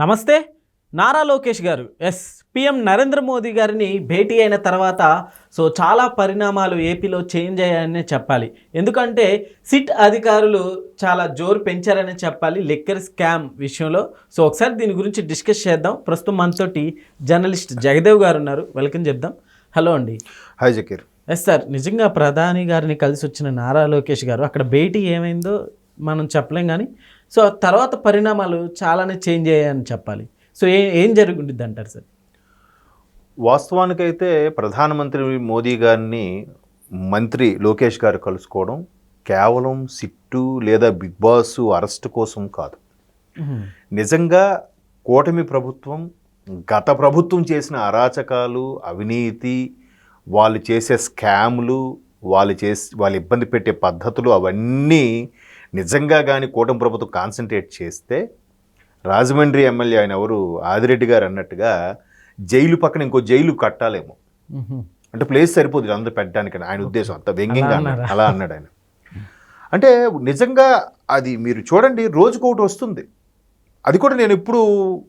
నమస్తే. నారా లోకేష్ గారు yes PM Narendra Modi గారిని భేటీ అయిన తర్వాత సో చాలా పరిణామాలు ఏపీలో చేంజ్ అయ్యాయనే చెప్పాలి. ఎందుకంటే సిట్ అధికారులు చాలా జోరు పెంచారని చెప్పాలి లిక్కర్ స్కామ్ విషయంలో. సో ఒకసారి దీని గురించి డిస్కస్ చేద్దాం. ప్రస్తుతం మనతోటి జర్నలిస్ట్ జగదేవ్ గారు ఉన్నారు. వెల్కమ్ చెప్దాం. హలో అండి. హాయ్ జకీర్. ఎస్ సార్ నిజంగా ప్రధాని గారిని కలిసి వచ్చిన నారా లోకేష్ గారు అక్కడ భేటీ ఏమైందో మనం చెప్పలేం కానీ సో తర్వాత పరిణామాలు చాలానే చేంజ్ అయ్యాయని చెప్పాలి. సో ఏ ఏం జరుగుంటుంది అంటారు సార్? వాస్తవానికైతే ప్రధానమంత్రి మోదీ గారిని మంత్రి లోకేష్ గారు కలుసుకోవడం కేవలం సిట్టు లేదా బిగ్ బాస్ అరెస్ట్ కోసం కాదు. నిజంగా కూటమి ప్రభుత్వం గత ప్రభుత్వం చేసిన అరాచకాలు అవినీతి వాళ్ళు చేసే స్కాములు వాళ్ళు చేసి వాళ్ళు ఇబ్బంది పెట్టే పద్ధతులు అవన్నీ నిజంగా కానీ కూటమి ప్రభుత్వం కాన్సన్ట్రేట్ చేస్తే రాజమండ్రి ఎమ్మెల్యే ఆయన ఎవరు? ఆదిరెడ్డి గారు అన్నట్టుగా జైలు పక్కన ఇంకో జైలు కట్టాలేమో. అంటే ప్లేస్ సరిపోదు అందరూ పెట్టడానికి ఆయన ఉద్దేశం. అంత వ్యంగ్యంగా అలా అన్నాడు. ఆయన. అంటే నిజంగా అది మీరు చూడండి రోజుకొకటి వస్తుంది. అది కూడా నేను ఇప్పుడు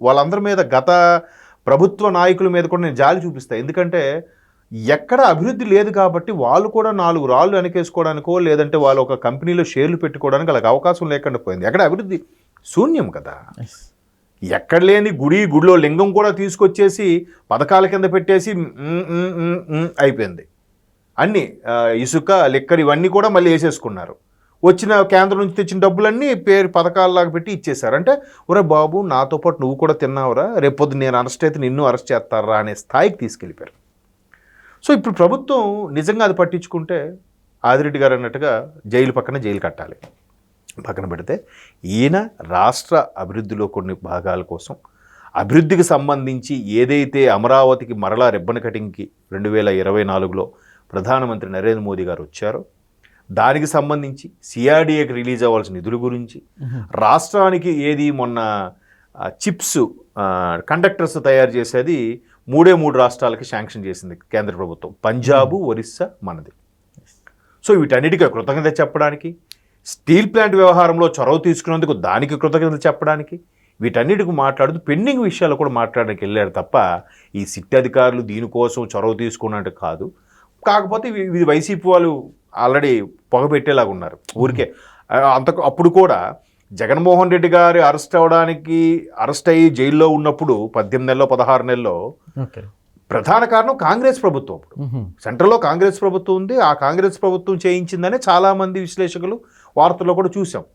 వాళ్ళందరి మీద గత ప్రభుత్వ నాయకుల మీద కూడా నేను జాలి చూపిస్తాను ఎందుకంటే ఎక్కడ అభివృద్ధి లేదు కాబట్టి వాళ్ళు కూడా నాలుగు రాళ్ళు వెనకేసుకోవడానికో లేదంటే వాళ్ళు ఒక కంపెనీలో షేర్లు పెట్టుకోవడానికి వాళ్ళకి అవకాశం లేకుండా పోయింది. ఎక్కడ అభివృద్ధి? శూన్యం కదా. ఎక్కడ లేని గుడి గుడిలో లింగం కూడా తీసుకొచ్చేసి పథకాల కింద పెట్టేసి అయిపోయింది. అన్నీ ఇసుక లిక్కర్ ఇవన్నీ కూడా మళ్ళీ వేసేసుకున్నారు. వచ్చిన కేంద్రం నుంచి తెచ్చిన డబ్బులన్నీ పేరు పథకాలలాగా పెట్టి ఇచ్చేశారు. అంటే ఒరే బాబు నాతో పాటు నువ్వు కూడా తిన్నావురా రేపొద్దు నేను అరెస్ట్ అయితే నిన్ను అరెస్ట్ చేస్తారా అనే స్థాయికి తీసుకెళ్ళిపోయారు. సో ఇప్పుడు ప్రభుత్వం నిజంగా అది పట్టించుకుంటే ఆదిరెడ్డి గారు అన్నట్టుగా జైలు పక్కన జైలు కట్టాలి. పక్కన పెడితే ఈయన రాష్ట్ర అభివృద్ధిలో కొన్ని భాగాల కోసం అభివృద్ధికి సంబంధించి ఏదైతే అమరావతికి మరలా రిబ్బన్ కటింగ్కి రెండు వేల ఇరవై నాలుగులో ప్రధానమంత్రి నరేంద్ర మోదీ గారు వచ్చారో దానికి సంబంధించి సిఆర్డీఏకి రిలీజ్ అవ్వాల్సిన నిధుల గురించి రాష్ట్రానికి ఏది మొన్న చిప్స్ కండక్టర్స్ తయారు చేసేది మూడే మూడు రాష్ట్రాలకి శాంక్షన్ చేసింది కేంద్ర ప్రభుత్వం. పంజాబు ఒరిస్సా మనది. సో వీటన్నిటికీ కృతజ్ఞత చెప్పడానికి స్టీల్ ప్లాంట్ వ్యవహారంలో చొరవ తీసుకున్నందుకు దానికి కృతజ్ఞత చెప్పడానికి వీటన్నిటికి మాట్లాడుతూ పెండింగ్ విషయాలు కూడా మాట్లాడడానికి వెళ్ళారు తప్ప ఈ సిట్ అధికారులు దీనికోసం చొరవ తీసుకున్నట్టు కాదు. కాకపోతే ఇది వైసీపీ వాళ్ళు ఆల్రెడీ పొగబెట్టేలాగా ఉన్నారు. ఊరికే ఆ, అంతకు అప్పుడు కూడా జగన్మోహన్ రెడ్డి గారు అరెస్ట్ అవ్వడానికి అరెస్ట్ అయ్యి జైల్లో ఉన్నప్పుడు పద్దెనిమిది నెలలో పదహారు నెలల్లో ఓకే. ప్రధాన కారణం కాంగ్రెస్ ప్రభుత్వం అప్పుడు. సెంట్రల్లో కాంగ్రెస్ ప్రభుత్వం ఉంది ఆ కాంగ్రెస్ ప్రభుత్వం చేయించిందని చాలామంది విశ్లేషకులు వార్తల్లో కూడా చూసాం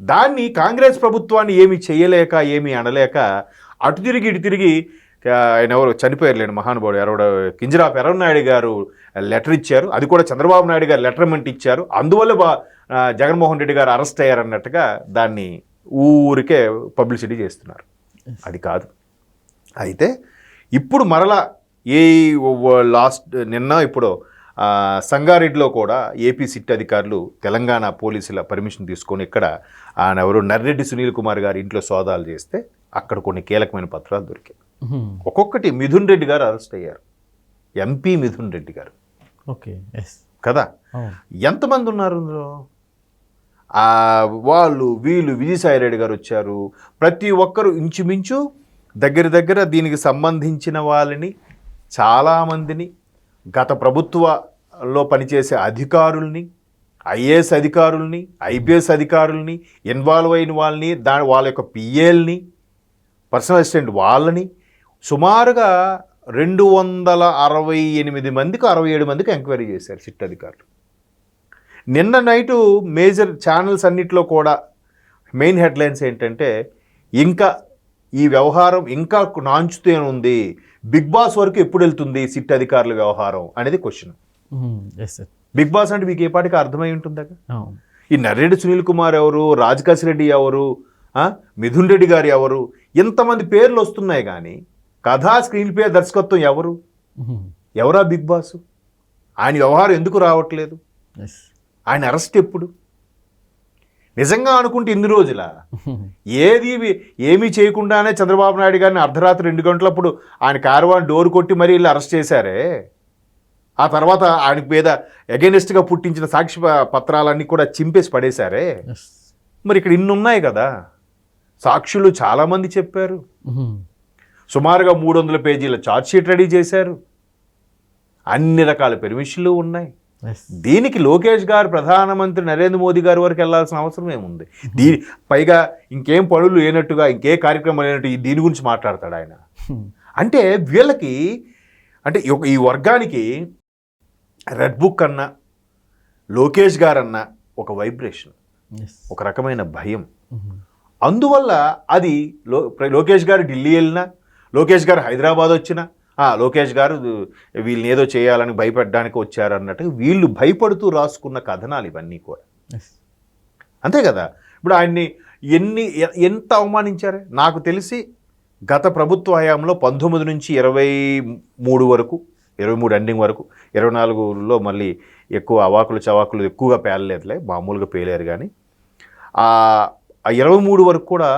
దాన్ని కాంగ్రెస్ ప్రభుత్వాన్ని ఏమి చేయలేక ఏమి అనలేక అటు తిరిగి ఇటు తిరిగి ఆయన ఎవరు? చనిపోయారులేండి మహానుభావుడు ఎవరు కింజరాపు ఎర్రనాయుడు గారు లెటర్ ఇచ్చారు. అది కూడా చంద్రబాబు నాయుడు గారు లెటర్మెంట్ ఇచ్చారు. అందువల్ల జగన్మోహన్ రెడ్డి గారు అరెస్ట్ అయ్యారన్నట్టుగా దాన్ని ఊరికే పబ్లిసిటీ చేస్తున్నారు. అది కాదు. అయితే ఇప్పుడు మరలా ఏ లాస్ట్ నిన్న ఇప్పుడు సంగారెడ్డిలో కూడా ఏపీ సిట్ అధికారులు తెలంగాణ పోలీసుల పర్మిషన్ తీసుకొని ఇక్కడ ఆయన ఎవరు నర్రెడ్డి సునీల్ కుమార్ గారి ఇంట్లో సోదాలు చేస్తే అక్కడ కొన్ని కీలకమైన పత్రాలు దొరికాయి. ఒక్కొక్కటి మిథున్ రెడ్డి గారు అరెస్ట్ అయ్యారు. ఎంపీ మిథున్ రెడ్డి గారు. ఓకే ఎస్ కదా? ఎంతమంది ఉన్నారు అందులో ఆ, వాళ్ళు వీళ్ళు విజయసాయి రెడ్డి గారు వచ్చారు. ప్రతి ఒక్కరు ఇంచుమించు దగ్గర దగ్గర దీనికి సంబంధించిన వాళ్ళని చాలామందిని గత ప్రభుత్వలో పనిచేసే అధికారుల్ని ఐఏఎస్ అధికారుల్ని ఐపీఎస్ అధికారుల్ని ఇన్వాల్వ్ అయిన వాళ్ళని దాని వాళ్ళ యొక్క పిఏల్ని పర్సనల్ అసిస్టెంట్ వాళ్ళని సుమారుగా రెండు వందల అరవై ఎనిమిది మందికి అరవై ఏడు మందికి ఎంక్వైరీ చేశారు సిట్ అధికారులు. నిన్న నైటు మేజర్ ఛానల్స్ అన్నిట్లో కూడా మెయిన్ హెడ్లైన్స్ ఏంటంటే ఇంకా ఈ వ్యవహారం ఇంకా నాంచుతూనే ఉంది. బిగ్ బాస్ వరకు ఎప్పుడు వెళ్తుంది సిట్ అధికారుల వ్యవహారం అనేది క్వశ్చన్. బిగ్ బాస్ అంటే మీకు ఏ పాటికి అర్థమై ఉంటుందా? ఈ నర్రెడ్డి సునీల్ కుమార్ ఎవరు? రాజకాశి రెడ్డి ఎవరు? మిథున్ రెడ్డి గారు ఎవరు? ఇంతమంది పేర్లు వస్తున్నాయి కానీ కథా స్క్రీన్ ప్లే దర్శకత్వం ఎవరు? ఎవరా బిగ్ బాస్? ఆయన వ్యవహారం ఎందుకు రావట్లేదు? ఆయన అరెస్ట్ ఎప్పుడు? నిజంగా అనుకుంటే ఇన్ని రోజుల? ఏది ఏమీ చేయకుండానే చంద్రబాబు నాయుడు గారిని అర్ధరాత్రి రెండు గంటలప్పుడు ఆయన కారవాన్ డోర్ కొట్టి మరీ వీళ్ళు అరెస్ట్ చేశారే? ఆ తర్వాత ఆయన మీద అగెనిస్ట్గా పుట్టించిన సాక్షి పత్రాలన్నీ కూడా చింపేసి పడేశారే? మరి ఇక్కడ ఇన్ని ఉన్నాయి కదా? సాక్షులు చాలామంది చెప్పారు. సుమారుగా మూడు వందల పేజీల షీట్ రెడీ చేశారు. అన్ని రకాల పెర్మిషన్లు ఉన్నాయి. దీనికి లోకేష్ గారు ప్రధానమంత్రి నరేంద్ర మోదీ గారి వరకు వెళ్ళాల్సిన అవసరం ఏముంది? దీని పైగా ఇంకేం పనులు లేనట్టుగా ఇంకే కార్యక్రమం లేనట్టు దీని గురించి మాట్లాడతాడు ఆయన. అంటే వీళ్ళకి అంటే ఈ వర్గానికి రెడ్ బుక్ అన్న లోకేష్ గారు అన్న ఒక వైబ్రేషన్ ఒక రకమైన భయం. అందువల్ల అది లో లోకేష్ గారు ఢిల్లీ వెళ్ళినా లోకేష్ గారు హైదరాబాద్ వచ్చినా "ఆ, లోకేష్ గారు వీళ్ళని ఏదో చేయాలని భయపెట్టడానికి వచ్చారు అన్నట్టు వీళ్ళు భయపడుతూ రాసుకున్న కథనాలు ఇవన్నీ కూడా. అంతే కదా? ఇప్పుడు ఆయన్ని ఎన్ని ఎంత అవమానించారు? నాకు తెలిసి గత ప్రభుత్వ హయాంలో పంతొమ్మిది నుంచి ఇరవై మూడు వరకు ఇరవై మూడు ఎండింగ్ వరకు ఇరవై నాలుగులో మళ్ళీ ఎక్కువ అవాకులు చవాకులు ఎక్కువగా పేలలేదులే మామూలుగా పేలారు కానీ ఆ ఆ ఇరవై మూడు వరకు కూడా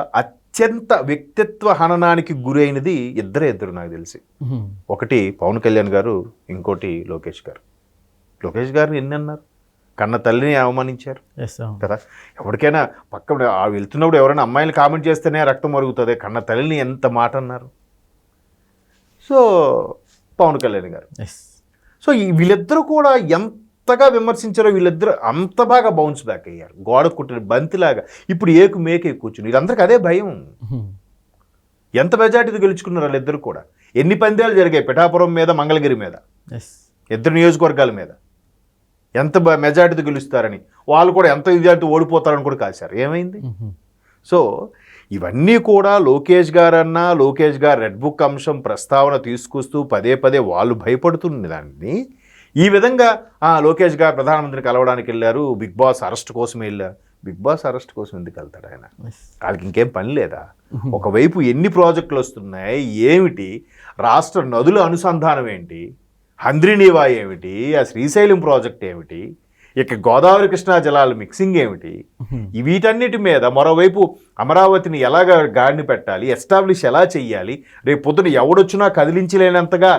అత్యంత వ్యక్తిత్వ హననానికి గురైనది ఇద్దరే ఇద్దరు నాకు తెలిసి. ఒకటి పవన్ కళ్యాణ్ గారు ఇంకోటి లోకేష్ గారు. లోకేష్ గారు ఎన్ని అన్నారు? కన్న తల్లిని అవమానించారు. కదా? ఎవరికైనా పక్కన ఆ వెళ్తున్నప్పుడు ఎవరైనా అమ్మాయిలు కామెంట్ చేస్తేనే రక్తం మరుగుతుంది. కన్న తల్లిని ఎంత మాట అన్నారు? సో పవన్ కళ్యాణ్ గారు. సో ఈ వీళ్ళిద్దరూ కూడా ఎంతగా విమర్శించారో వీళ్ళిద్దరూ అంత బాగా బౌన్స్ బ్యాక్ అయ్యారు. గోడ కుట్టిన బంతిలాగా. ఇప్పుడు ఏకు మేకే కూర్చుని వీళ్ళందరికీ అదే భయం. ఎంత మెజార్టీతో గెలుచుకున్నారు వాళ్ళిద్దరు కూడా. ఎన్ని పందాలు జరిగాయి పిఠాపురం మీద మంగళగిరి మీద? ఇద్దరు నియోజకవర్గాల మీద. ఎంత బ- మెజార్టీతో గెలుస్తారని. వాళ్ళు కూడా ఎంత మెజార్టీ ఓడిపోతారని కూడా కాశారు. ఏమైంది? సో ఇవన్నీ కూడా లోకేష్ గారన్నా లోకేష్ గారు రెడ్ బుక్ అంశం ప్రస్తావన తీసుకొస్తూ పదే పదే వాళ్ళు భయపడుతున్న దాన్ని ఈ విధంగా "ఆ, లోకేష్ గారు ప్రధానమంత్రి కలవడానికి వెళ్ళారు. బిగ్ బాస్ అరెస్ట్ కోసం వెళ్ళారు. బిగ్ బాస్ అరెస్ట్ కోసం ఎందుకు వెళ్తాడు ఆయన? వాళ్ళకి ఇంకేం పని లేదా? ఒకవైపు ఎన్ని ప్రాజెక్టులు వస్తున్నాయి? ఏమిటి? రాష్ట్ర నదుల అనుసంధానం ఏంటి? హంద్రినీవా ఏమిటి? ఆ శ్రీశైలం ప్రాజెక్ట్ ఏమిటి? ఇక గోదావరి కృష్ణా జలాల మిక్సింగ్ ఏమిటి? వీటన్నిటి మీద మరోవైపు అమరావతిని ఎలాగ గాడిని పెట్టాలి? ఎస్టాబ్లిష్ ఎలా చెయ్యాలి? రేపు పొద్దున ఎవడొచ్చినా కదిలించలేనంతగా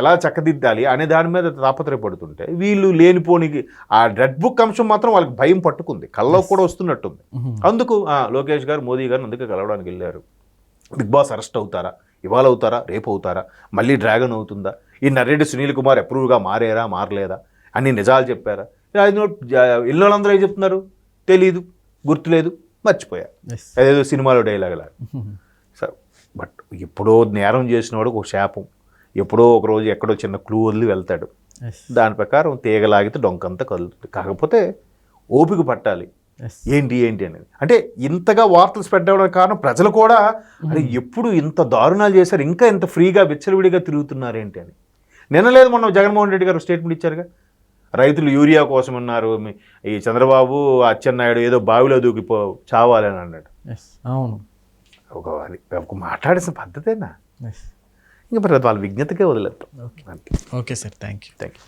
ఎలా చక్కదిద్దాలి అనే దాని మీద తాపత్రయపడుతుంటే వీళ్ళు లేనిపోనికి ఆ రెడ్ బుక్ అంశం మాత్రం వాళ్ళకి భయం పట్టుకుంది. కల్లో కూడా వస్తున్నట్టుంది. అందుకు లోకేష్ గారు మోదీ గారు అందుకే కలవడానికి వెళ్ళారు. బిగ్ బాస్ అరెస్ట్ అవుతారా? ఇవాళ అవుతారా? రేపు అవుతారా? మళ్ళీ డ్రాగన్ అవుతుందా? ఈ నర్రెడ్డి సునీల్ కుమార్ అప్రూవ్గా మారేరా? మారలేదా? అన్ని నిజాలు చెప్పారా? ఇల్లు వాళ్ళందరూ ఏం చెప్తున్నారు? తెలీదు గుర్తులేదు మర్చిపోయా. అదేదో సినిమాలో డైలాగ్ లాగా. సో బట్ ఎప్పుడో నేరం చేసినవాడు ఒక శాపం. ఎప్పుడో ఒక రోజు ఎక్కడో చిన్న క్లూ వదిలి వెళ్తాడు. దాని ప్రకారం తీగలాగితే డొంకంతా కదులుతుంది. కాకపోతే ఓపిక పట్టాలి. ఏంటి ఏంటి అనేది. అంటే ఇంతగా వార్తలు స్ప్రెడ్ అవ్వడానికి కారణం ప్రజలు కూడా అరే ఎప్పుడు ఇంత దారుణాలు చేశారు? ఇంకా ఇంత ఫ్రీగా విచ్చలవిడిగా తిరుగుతున్నారు ఏంటి అని. నిన్న లేదు మొన్న జగన్మోహన్ రెడ్డి గారు స్టేట్మెంట్ ఇచ్చారుగా. రైతులు యూరియా కోసం ఉన్నారు. ఈ చంద్రబాబు అచ్చెన్నాయుడు ఏదో బావిలో దూకిపో చావాలని అన్నాడు. అవును. ఒక ఒక మాట్లాడేసిన పద్ధతేనా? ఇంకా మరి అది వాళ్ళ విజ్ఞతకే వదిలేస్తాం అంతే okay sir thank you thank you